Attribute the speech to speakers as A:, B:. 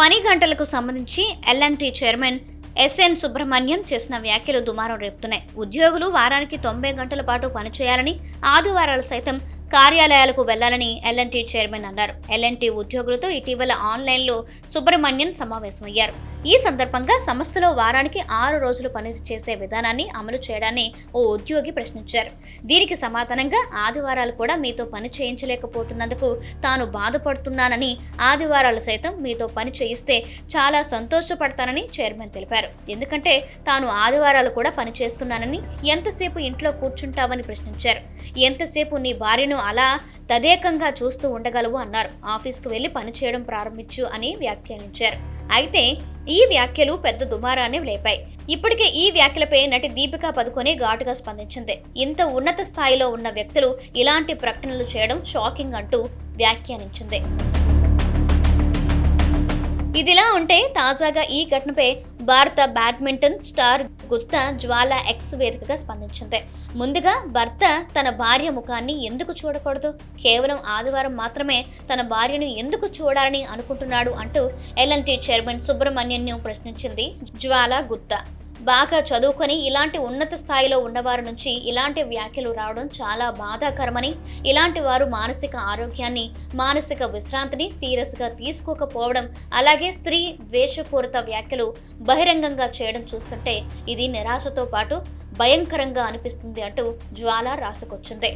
A: పని గంటలకు సంబంధించి ఎల్ఎన్టీ చైర్మన్ ఎస్ఎన్ సుబ్రహ్మణ్యం చేసిన వ్యాఖ్యలు దుమారం రేపుతున్నాయి. ఉద్యోగులు వారానికి తొంభై గంటల పాటు పనిచేయాలని ఆదివారాలు సైతం కార్యాలయాలకు వెళ్ళాలని ఎల్ఎన్టీ చైర్మన్ అన్నారు. ఎల్ఎన్టీ ఉద్యోగులతో ఇటీవల ఆన్లైన్లో సుబ్రహ్మణ్యన్ సమావేశమయ్యారు. ఈ సందర్భంగా సంస్థలో వారానికి ఆరు రోజులు పని చేసే విధానాన్ని అమలు చేయడాన్ని ఓ ఉద్యోగి ప్రశ్నించారు. దీనికి సమాధానంగా ఆదివారాలు కూడా మీతో పని చేయించలేకపోతున్నందుకు తాను బాధపడుతున్నానని ఆదివారాలు సైతం మీతో పని చేయిస్తే చాలా సంతోషపడతానని చైర్మన్ తెలిపారు. ఎందుకంటే తాను ఆదివారాలు కూడా పని చేస్తున్నానని ఎంతసేపు ఇంట్లో కూర్చుంటావని ప్రశ్నించారు. ఎంతసేపు నీ భార్యను అలా తదేకంగా చూస్తూ ఉండగలవు అన్నారు. ఆఫీస్కు వెళ్ళి పని చేయడం ప్రారంభించు అని వ్యాఖ్యానించారు. అయితే ఈ వ్యాఖ్యలు పెద్ద దుమారాన్ని లేపాయి. ఇప్పటికే ఈ వ్యాఖ్యలపై నటి దీపికా పదుకొని ఘాటుగా స్పందించింది. ఇంత ఉన్నత స్థాయిలో ఉన్న వ్యక్తులు ఇలాంటి ప్రకటనలు చేయడం షాకింగ్ అంటూ వ్యాఖ్యానించింది. ఇదిలా ఉంటే తాజాగా ఈ ఘటనపై భారత badminton star Gutta Jwala X వేదికగా స్పందించింది. ముందుగా భర్త తన భార్య ముఖాన్ని ఎందుకు చూడకూడదు? కేవలం ఆదివారం మాత్రమే తన భార్యను ఎందుకు చూడాలని అనుకుంటున్నాడు అంటూ ఎల్ఎన్టీ చైర్మన్ సుబ్రహ్మణ్యన్ను ప్రశ్నించింది జ్వాల గుత్తా బాగా చదువుకొని ఇలాంటి ఉన్నత స్థాయిలో ఉన్నవారి నుంచి ఇలాంటి వ్యాఖ్యలు రావడం చాలా బాధాకరమని ఇలాంటి వారు మానసిక ఆరోగ్యాన్ని మానసిక విశ్రాంతిని సీరియస్గా తీసుకోకపోవడం అలాగే స్త్రీ ద్వేషపూరిత వ్యాఖ్యలు బహిరంగంగా చేయడం చూస్తుంటే ఇది నిరాశతో పాటు భయంకరంగా అనిపిస్తుంది అంటూ జ్వాల రాసుకొచ్చింది.